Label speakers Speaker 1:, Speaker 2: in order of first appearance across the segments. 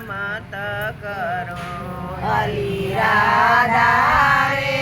Speaker 1: મત કરો.
Speaker 2: અલી રાધા રે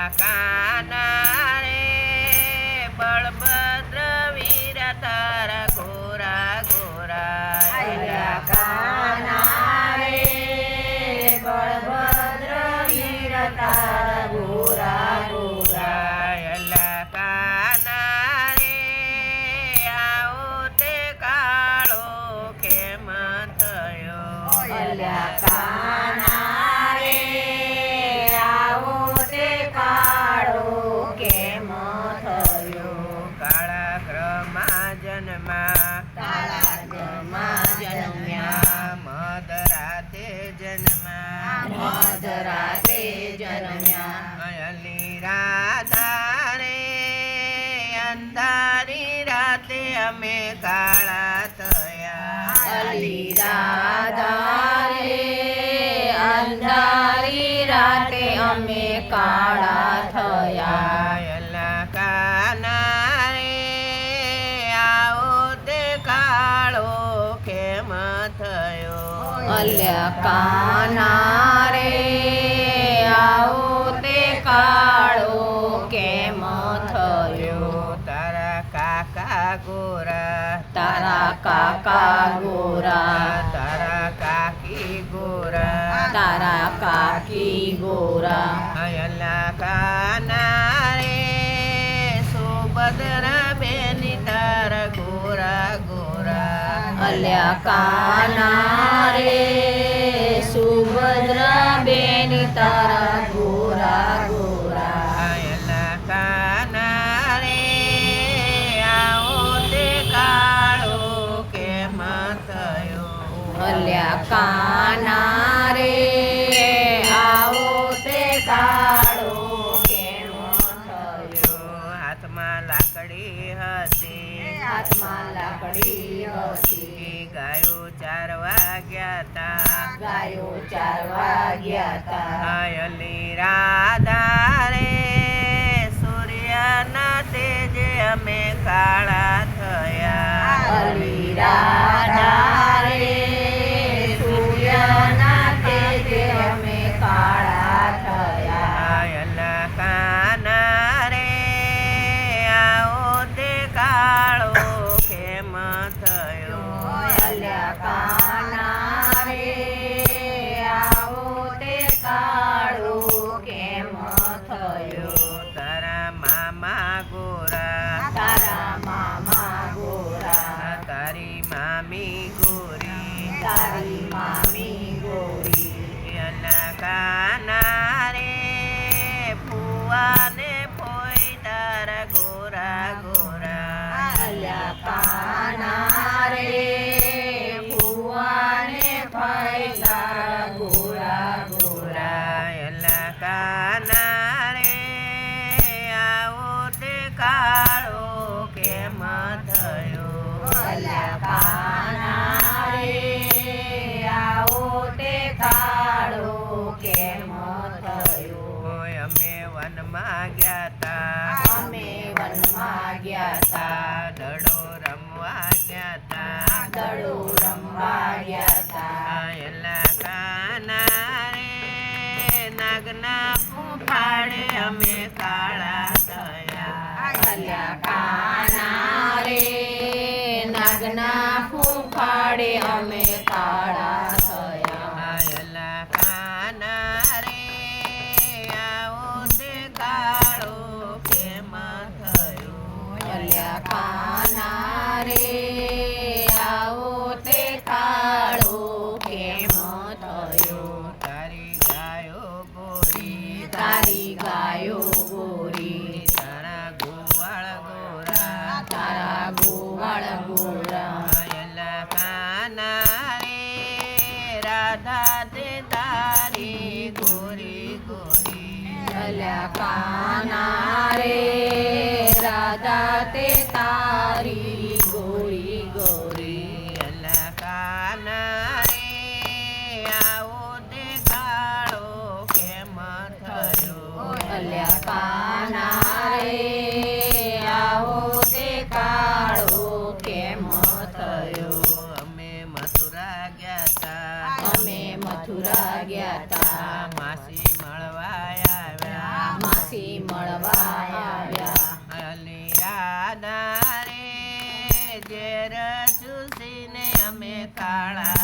Speaker 1: અલા રાધા રે અંધારી રાતે અમે કાળા થયા.
Speaker 2: અલી રાધા રે અંધારી રાતે અમે કાળા થયા.
Speaker 1: કાના રે ગોરા
Speaker 2: તારા કાકા ગોરા
Speaker 1: તારા કાકી ગોરા
Speaker 2: તારા કાકી ગોરા
Speaker 1: અયલા કાના રે સુભદ્રા બેની તારા ગોરા ગોરા
Speaker 2: અલ્યા કાના રે સુભદ્રા બેન તારા
Speaker 1: કાના રે આવો તે કાળો કેમ થયો. હાથમાં લાકડી હતી.
Speaker 2: હાથમાં લાકડી હતી.
Speaker 1: ગાયો ચારવા ગયા તા
Speaker 2: ગાયો ચારવા ગયા તા
Speaker 1: અયલી રાધા રે સૂર્યના તેજે અમે કાળા થયા.
Speaker 2: અલી રાધા રે
Speaker 1: વનમાં ગયા તા
Speaker 2: અમે વનમાં ગયા તા.
Speaker 1: દડો રમવા ગયા તા.
Speaker 2: દડો રમવા ગયા તા.
Speaker 1: એલા કાના રે નાગના ફૂફાડે અમે કાળા થયો.
Speaker 2: તારી ગાયો ગોરી તારી ગાયો ગોરી.
Speaker 1: તારા ગોવાળ ગોરા.
Speaker 2: તારા ગોવાળ ગોરા. એલા કાના રે રાધા તે તારી ગોરી ગોરી.
Speaker 1: એલા કાના રે
Speaker 2: રાધા તે
Speaker 1: તારી મથુરા ગયા તા માસી મળવા આવ્યા.
Speaker 2: માસી મળવા આવ્યા.
Speaker 1: અલી રાધા રે જે રચુસીને અમે કાળા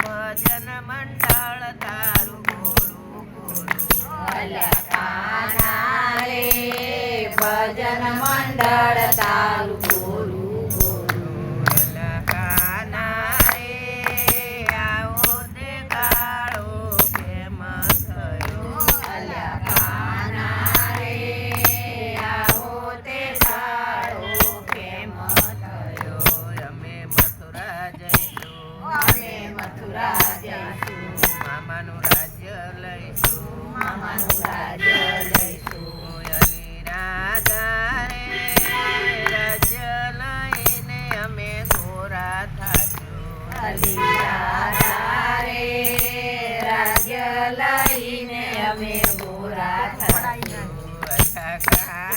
Speaker 1: ભજન મંડળ તારું ગોરું ગોરું.
Speaker 2: કાના ભજન મંડળ તારું